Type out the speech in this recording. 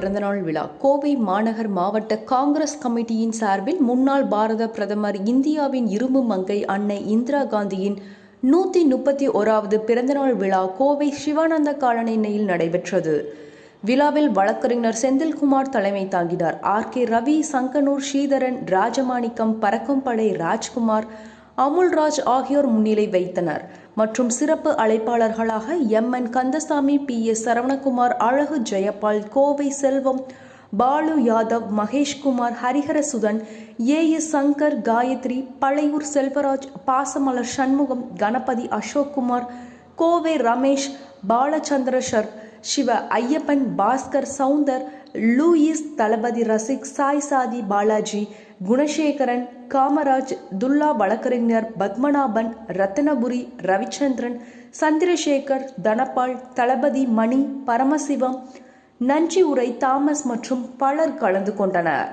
பிறந்தநாள் விழா. கோவை மாநகர் மாவட்ட காங்கிரஸ் கமிட்டியின் சார்பில் முன்னாள் பாரத பிரதமர் இந்தியாவின் இரும்பு மங்கை அன்னை இந்திரா காந்தியின் நூற்றி முப்பத்தி ஓராவது பிறந்தநாள் விழா கோவை சிவானந்த காலனியில் நடைபெற்றது. விழாவில் வழக்கறிஞர் செந்தில்குமார் தலைமை தாங்கினார். ஆர் கே ரவி சங்கனூர் ஸ்ரீதரன் ராஜமாணிக்கம் பறக்கும்படை ராஜ்குமார் அமுல்ராஜ் ஆகியோர் முன்னிலை வைத்தனர். மற்றும் சிறப்பு அழைப்பாளர்களாக M. N. Kandasamy P. S. Saravanakumar Azhagu Jayapal Kovai Selvam Balu Yadav Maheshkumar Hariharasudhan A. S. Shankar Gayathri Palayur Selvaraj Pasamalar Shanmugam Ganapathi Ashokkumar Kovai Ramesh பாலச்சந்திரஷர் Siva Ayyappan Bhaskar Soundar Louis Thalapathy Rasik Sai சாதி பாலாஜி குணசேகரன் காமராஜ் துல்லா வழக்கறிஞர் பத்மநாபன் ரத்னபுரி ரவிச்சந்திரன் சந்திரசேகர் தனபால் தளபதி மணி பரமசிவம் நன்றி உரை தாமஸ் மற்றும் பலர் கலந்து கொண்டனர்.